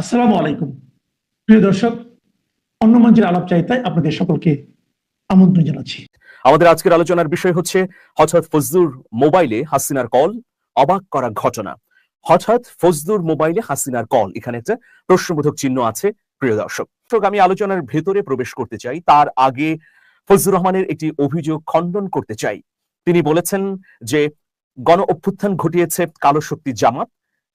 আসসালামু আলাইকুম। প্রিয় দর্শক অন্য মঞ্চের আলাপ চাইতায় আপনাদের সকলকে আমন্ত্রণ জানাচ্ছি। আমাদের আজকের আলোচনার বিষয় হচ্ছে হঠাৎ ফজলুর মোবাইলে হাসিনার কল, অবাক করা ঘটনা। হঠাৎ ফজলুর মোবাইলে হাসিনার কল, এখানে একটা প্রশ্নবোধক চিহ্ন আছে, প্রিয় দর্শক, আমি আলোচনার ভেতরে প্রবেশ করতে চাই। তার আগে ফজলুর রহমানের একটি অভিযোগ খণ্ডন করতে চাই। তিনি বলেছেন যে, গণ অভ্যুত্থান ঘটিয়েছে কালো শক্তি জামাত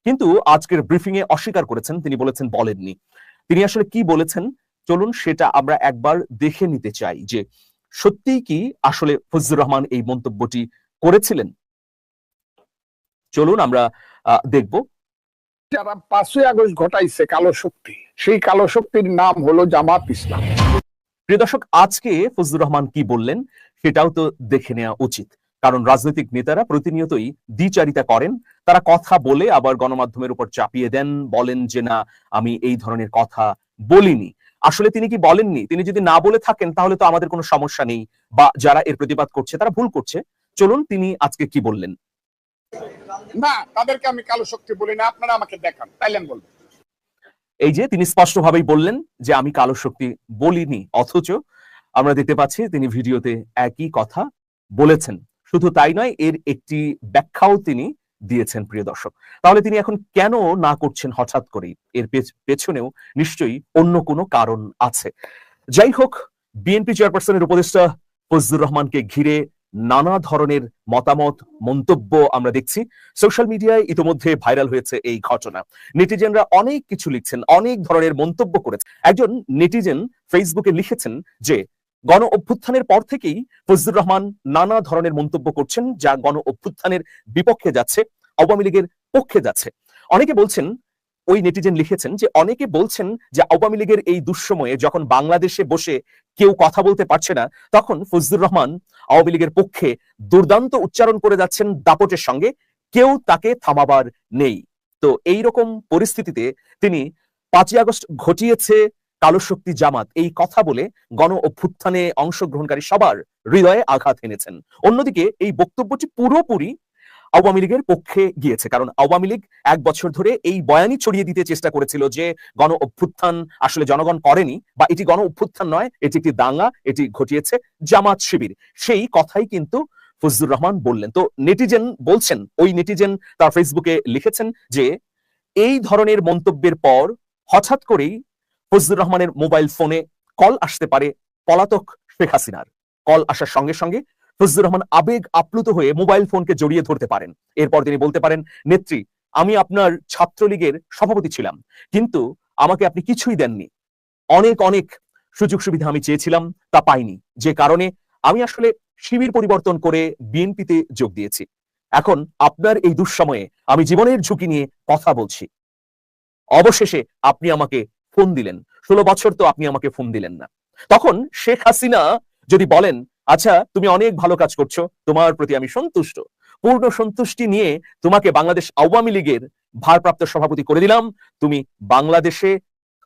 কিন্তু আজকের ব্রিফিং এ অস্বীকার করেছেন তিনি বলেছেন বলেননি। তিনি আসলে কি বলেছেন? চলুন সেটা আমরা একবার দেখে নিতে চাই যে সত্যিই কি আসলে ফজলুর রহমান এই মন্তব্যটি করেছিলেন? চলুন আমরা আহ, দেখব। যারা পাঁচই আগস্ট ঘটাইছে কালো শক্তি সেই কালো শক্তির নাম হলো জামাত ইসলাম। প্রিয় দর্শক আজকে ফজলুর রহমান কি বললেন সেটাও তো দেখে নেওয়া উচিত। কারণ রাজনৈতিক নেতারা প্রতিনিয়তই দ্বিচারিতা করেন। তারা কথা বলে আবার গণমাধ্যমের উপর চাপিয়ে দেন বলেন যে না আমি এই ধরনের কথা বলিনি। আসলে তিনি কি বলেননি? তিনি যদি না বলে থাকেন তাহলে তো আমাদের কোনো সমস্যা নেই বা যারা এর প্রতিবাদ করছে তারা ভুল করছে। চলুন তিনি আজকে কি বললেন? না তাদেরকে আমি কালো শক্তি বলি না আপনারা আমাকে দেখান তাইলে আমি বলব। এই যে তিনি স্পষ্টভাবেই বললেন যে আমি কালো শক্তি বলিনি অথচ আমরা দেখতে পাচ্ছি তিনি ভিডিওতে একই কথা বলেছেন। শুধু তাই নয়, এর একটি ব্যাখ্যাও তিনি দিয়েছেন, প্রিয় দর্শক। তাহলে তিনি এখন কেন না করছেন হঠাৎ করেই? এর পেছনেও নিশ্চয়ই অন্য কোনো কারণ আছে। যাই হোক, বিএনপি চেয়ারপারসনের উপদেষ্টা ফজলুর রহমানকে ঘিরে নানা ধরনের মতামত, মন্তব্য আমরা দেখছি। সোশ্যাল মিডিয়ায় ইতিমধ্যে ভাইরাল হয়েছে এই ঘটনা। নেটিজেনরা অনেক কিছু লিখছেন, অনেক ধরনের মন্তব্য করেছেন একজন নেটিজেন ফেসবুকে লিখেছেন যে গণ অভ্যুত্থানের পর থেকেই ফজলুর রহমান নানা ধরনের মন্তব্য করছেন, যা গণ অভ্যুত্থানের বিপক্ষে যাচ্ছে, আওয়ামী লীগের পক্ষে যাচ্ছে। অনেকে বলছেন, ওই নেটিজেন লিখেছেন যে, অনেকে বলছেন যে, আওয়ামী লীগের এই দুঃসময়ে যখন বাংলাদেশে বসে কেউ কথা বলতে পারছে না, তখন ফজলুর রহমান আওয়ামী লীগের পক্ষে দুর্দান্ত উচ্চারণ করে যাচ্ছেন দাপটের সঙ্গে, কেউ তাকে থামাবার নেই। তো এই রকম পরিস্থিতিতে তিনি পাঁচই আগস্ট ঘটিয়েছে কালো শক্তি জামাত এই কথা বলে গণ অভ্যুত্থানে অংশগ্রহণকারী সবার হৃদয়ে আঘাত এনেছেন। অন্যদিকে এই বক্তব্যটি পুরোপুরি আওয়ামী লীগের পক্ষে গিয়েছে, কারণ আওয়ামী লীগ এক বছর ধরে এই বয়ানই ছড়িয়ে দিতে চেষ্টা করেছিল যে গণ অভ্যুত্থান আসলে জনগণ করেনি বা এটি গণ অভ্যুত্থান নয়, এটি একটি দাঙ্গা, এটি ঘটিয়েছে জামাত শিবির। সেই কথাই কিন্তু ফজলুর রহমান বললেন। তো নেটিজেন বলছেন, ওই নেটিজেন তার ফেসবুকে লিখেছেন যে, এই ধরনের মন্তব্যের পর হঠাৎ করেই ফজলুর রহমানের মোবাইল ফোনে কল আসতে পারে পলাতক শেখ হাসিনার। কল আসার সঙ্গে সঙ্গে ফজলুর রহমান আবেগ আপ্লুত হয়ে মোবাইল ফোনকে জড়িয়ে ধরতে পারেন। এরপর তিনি বলতে পারেন, নেত্রী, আমি আপনার ছাত্রলীগের সভাপতি ছিলাম, কিন্তু আমাকে আপনি কিছুই দেননি। অনেক অনেক সুযোগ সুবিধা আমি চেয়েছিলাম, তা পাইনি। যে কারণে আমি আসলে শিবির পরিবর্তন করে বিএনপিতে যোগ দিয়েছি। এখন আপনার এই দুঃসময়ে আমি জীবনের ঝুঁকি নিয়ে কথা বলছি। অবশেষে আপনি আমাকে ফোন দিলেন। ষোলো বছর তো আপনি আমাকে ফোন দিলেন না। তখন শেখ হাসিনা যদি বলেন আচ্ছা তুমি অনেক ভালো কাজ করছ, তোমার প্রতি আমি সন্তুষ্ট। পূর্ণ সন্তুষ্টি নিয়ে তোমাকে বাংলাদেশ আওয়ামী লীগের ভারপ্রাপ্ত সভাপতি করে দিলাম। তুমি বাংলাদেশে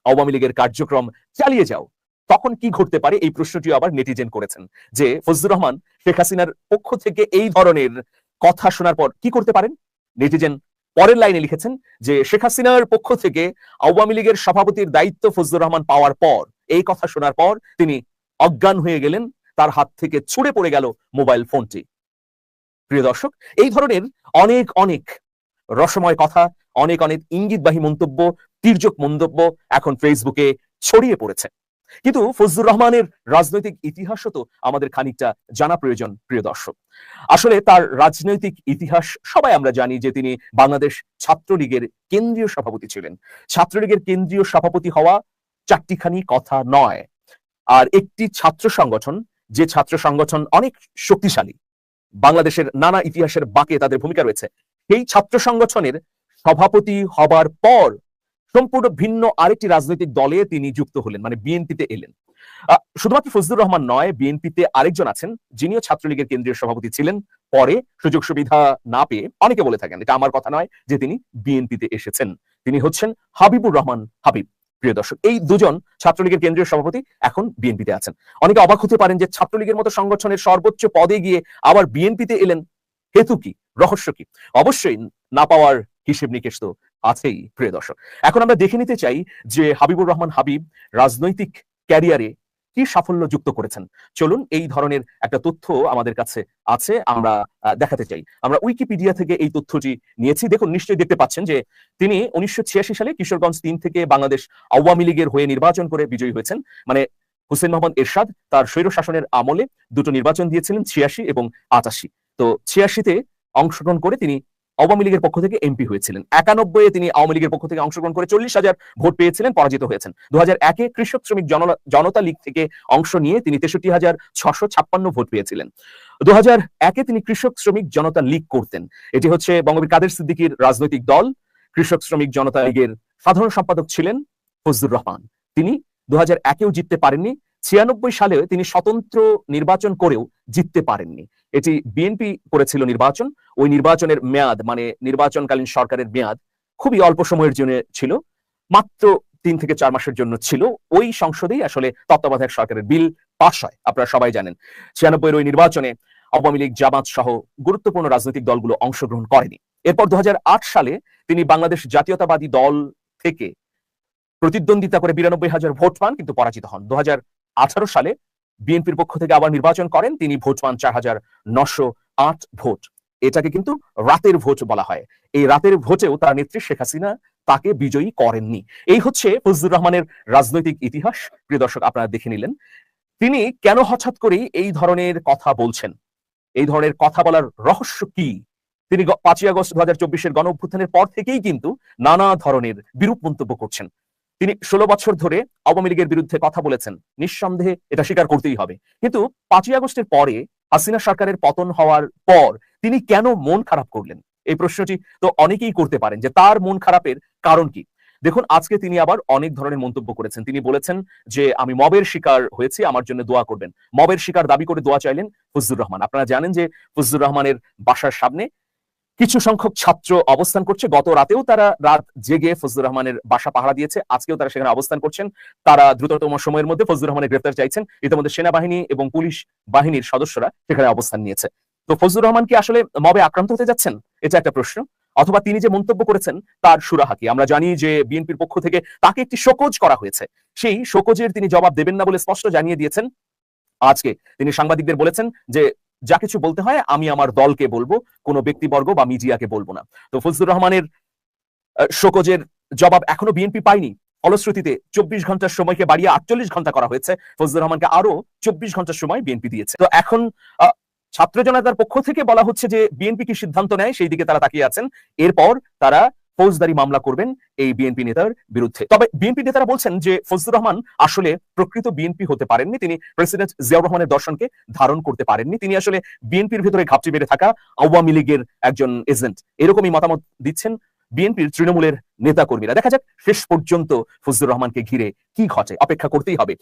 আওয়ামী লীগের কার্যক্রম চালিয়ে যাও। তখন কি ঘটতে পারে? এই প্রশ্নটিও আবার নেটিজেন করেছেন যে, ফজলুর রহমান শেখ হাসিনার পক্ষ থেকে এই ধরনের কথা শোনার পর কি করতে পারেন? নেটিজেন পরের লাইনে লিখেছেন যে শেখ হাসিনার পক্ষ থেকে আওয়ামী লীগের সভাপতির দায়িত্ব ফজলুর রহমান পাওয়ার পর, এই কথা শোনার পর তিনি অজ্ঞান হয়ে গেলেন, তার হাত থেকে ছুড়ে পড়ে গেল মোবাইল ফোনটি। প্রিয় দর্শক, এই ধরনের অনেক অনেক রসময় কথা, অনেক অনেক ইঙ্গিতবাহী মন্তব্য, তির্যক মন্তব্য এখন ফেসবুকে ছড়িয়ে পড়েছে। কিন্তু ফজলুর রহমানের রাজনৈতিক ইতিহাসও তো আমাদের খানিকটা জানা প্রয়োজন, প্রিয় দর্শক। আসলে তার রাজনৈতিক ইতিহাস সবাই আমরা জানি যে তিনি বাংলাদেশ ছাত্রলীগের কেন্দ্রীয় সভাপতি ছিলেন। ছাত্রলীগের কেন্দ্রীয় সভাপতি হওয়া চারটিখানি কথা নয়। আর একটি ছাত্র সংগঠন, যে ছাত্র সংগঠন অনেক শক্তিশালী, বাংলাদেশের নানা ইতিহাসের বাঁকে তাদের ভূমিকা রয়েছে, সেই ছাত্র সংগঠনের সভাপতি হবার পর সম্পূর্ণ ভিন্ন আরেকটি রাজনৈতিক দলে তিনি যুক্ত হলেন মানে বিএনপিতে এলেন। শুধুমাত্র ফজলুর রহমান নয়, বিএনপিতে আরেকজন আছেন, যিনিও ছাত্রলীগের কেন্দ্রীয় সভাপতি ছিলেন। পরে সুযোগ সুবিধা না পেয়ে অনেকে বলে থাকেন, এটা আমার কথা নয় যে তিনি বিএনপিতে এসেছেন। তিনি হচ্ছেন হাবিবুর রহমান হাবিব, প্রিয় দর্শক। এই দুজন ছাত্রলীগের কেন্দ্রীয় সভাপতি এখন বিএনপিতে আছেন। অনেকে অবাক হতে পারেন যে ছাত্রলীগের মতো সংগঠনের সর্বোচ্চ পদে গিয়ে আবার বিএনপিতে এলেন, হেতু কি, রহস্য কি? অবশ্যই না পাওয়ার হিসেব নিকেশ তো আছেই, প্রিয় দর্শক। এখন আমরা দেখে নিতে চাই যে হাবিবুর রহমান হাবিব রাজনৈতিক ক্যারিয়ারে কি সাফল্য যুক্ত করেছেন। চলুন এই ধরনের একটা তথ্য আমাদের কাছে আছে, আমরা দেখাতে চাই। আমরা উইকিপিডিয়া থেকে এই তথ্যটি নিয়েছি। দেখুন, নিশ্চয়ই দেখতে পাচ্ছেন যে তিনি উনিশশো ছিয়াশি সালে কিশোরগঞ্জ তিন থেকে বাংলাদেশ আওয়ামী লীগের হয়ে নির্বাচন করে বিজয়ী হয়েছেন। মানে হুসেন মোহাম্মদ এরশাদ তার স্বৈর শাসনের আমলে দুটো নির্বাচন দিয়েছিলেন, ছিয়াশি এবং আটাশি। তো ছিয়াশিতে অংশগ্রহণ করে তিনি আওয়ামী লীগের পক্ষ থেকে এমপি হয়েছিলেন। একানব্বই তিনি আওয়ামী লীগের পক্ষ থেকে অংশগ্রহণ করে চল্লিশ হাজার ভোট পেয়েছিলেন, পরাজিত হয়েছেন। দু হাজার একে কৃষক শ্রমিক জনতা লীগ থেকে অংশ নিয়ে তিনি তেষট্টি হাজার ছশো ভোট পেয়েছিলেন। দু হাজার একে তিনি কৃষক শ্রমিক জনতা লীগ করতেন। এটি হচ্ছে বঙ্গবীর কাদের সিদ্দিকীর রাজনৈতিক দল। কৃষক শ্রমিক জনতা লীগের সাধারণ সম্পাদক ছিলেন ফজলুর রহমান। তিনি দু হাজার একেও জিততে পারেননি। ছিয়ানব্বই সালে তিনি স্বতন্ত্র নির্বাচন করেও জিততে পারেননি। এটি বিএনপি করেছিল নির্বাচন। ওই নির্বাচনের মেয়াদ মানে নির্বাচনকালীন সরকারের মেয়াদ, খুবই অল্প সময়ের জন্য ছিল। মাত্র তিন থেকে চার মাসের জন্য ছিল। ওই সংসদেই আসলে তত্ত্বাবধায়ক সরকারের বিল পাশ হয়, আপনারা সবাই জানেন। ছিয়ানব্বই ওই নির্বাচনে আওয়ামী লীগ, জামাত সহ গুরুত্বপূর্ণ রাজনৈতিক দলগুলো অংশগ্রহণ করেনি। এরপর দু হাজার আট সালে তিনি বাংলাদেশ জাতীয়তাবাদী দল থেকে প্রতিদ্বন্দ্বিতা করে বিরানব্বই হাজার ভোট পান, কিন্তু পরাজিত হন। দু হাজার সালে বিএনপির পক্ষ থেকে আবার নির্বাচন করেন। তিনি ভোট পান চার হাজার নশো আট ভোট। এটাকে কিন্তু রাতের ভোট বলা হয়। এই রাতের ভোটেও তার নেত্রী শেখ হাসিনা তাকে বিজয়ী করেননি। এই হচ্ছে ফজলুর রহমানের রাজনৈতিক ইতিহাস। প্রিয় দর্শক, আপনারা দেখে নিলেন। তিনি কেন হঠাৎ করেই এই ধরনের কথা বলছেন? এই ধরনের কথা বলার রহস্য কি? তিনি পাঁচই আগস্ট দু হাজার চব্বিশের গণ অভ্যুত্থানের পর থেকেই কিন্তু নানা ধরনের বিরূপ মন্তব্য করছেন। তিনি ষোলো বছর ধরে আওয়ামী লীগের বিরুদ্ধে কথা বলেছেন। নিঃসন্দেহে এটা স্বীকার করতেই হবে। কিন্তু পাঁচই আগস্টের পরে হাসিনা সরকারের পতন হওয়ার পর তিনি কেন মন খারাপ করলেন? এই প্রশ্নটি তো অনেকেই করতে পারেন যে তার মন খারাপের কারণ কি? দেখুন, আজকে তিনি আবার অনেক ধরনের মন্তব্য করেছেন। তিনি বলেছেন যে, আমি মবের শিকার হয়েছি, আমার জন্য দোয়া করবেন। মবের শিকার দাবি করে দোয়া চাইলেন ফজলুর রহমান। আপনারা জানেন যে ফজলুর রহমানের বাসার সামনে কিছু সংখ্যক ছাত্র অবস্থান করছে। গত রাতেও তারা রাত জেগে ফজলুর রহমানের বাসা পাহারা দিয়েছে। আজকেও তারা সেখানে অবস্থান করছেন। তারা দ্রুততম সময়ের মধ্যে ফজলুর রহমানের গ্রেফতার চাইছেন। ইতিমধ্যে সেনাবাহিনী এবং পুলিশ বাহিনীর সদস্যরা সেখানে অবস্থান নিয়েছে। তো ফজলুর রহমান কি আসলে মবে আক্রান্ত হতে যাচ্ছেন? এটা একটা প্রশ্ন। অথবা তিনি যে মন্তব্য করেছেন, তার সুরাহা কি? আমরা জানি যে বিএনপির পক্ষ থেকে তাকে একটি শোকজ করা হয়েছে। সেই শোকজের তিনি জবাব দেবেন না বলে স্পষ্ট জানিয়ে দিয়েছেন। আজকে তিনি সাংবাদিকদের বলেছেন যে যা কিছু বলতে হয়, আমি আমার দলকে বলব, কোনো ব্যক্তিবর্গ বা মিডিয়াকে বলব না। তো ফজলুর রহমানের শোকজের জবাব এখনও বিএনপি পায়নি। ফলশ্রুতিতে চব্বিশ ঘণ্টার সময়কে বাড়িয়ে আটচল্লিশ ঘণ্টা করা হয়েছে। ফজলুর রহমানকে আরও চব্বিশ ঘণ্টার সময় বিএনপি দিয়েছে। তো এখন ছাত্র জনতার পক্ষ থেকে বলা হচ্ছে যে বিএনপি কি সিদ্ধান্ত নেয়, সেই দিকে তারা তাকিয়ে আছেন। এরপর তারা ফৌজদারি মামলা করবেন এই বিএনপি নেতার বিরুদ্ধে। তবে বিএনপি নেতারা বলছেন যে, ফজলুর রহমান আসলে প্রকৃত বিএনপি হতে পারেননি, তিনি প্রেসিডেন্ট জিয়াউর রহমানের দর্শনকে ধারণ করতে পারেননি, তিনি আসলে বিএনপির ভিতরে ঘাপটি বেড়ে থাকা আওয়ামী লীগের একজন এজেন্ট এরকমই মতামত দিচ্ছেন বিএনপির তৃণমূলের নেতাকর্মীরা। দেখা যাক শেষ পর্যন্ত ফজলুর রহমানকে ঘিরে কি ঘটে, অপেক্ষা করতেই হবে।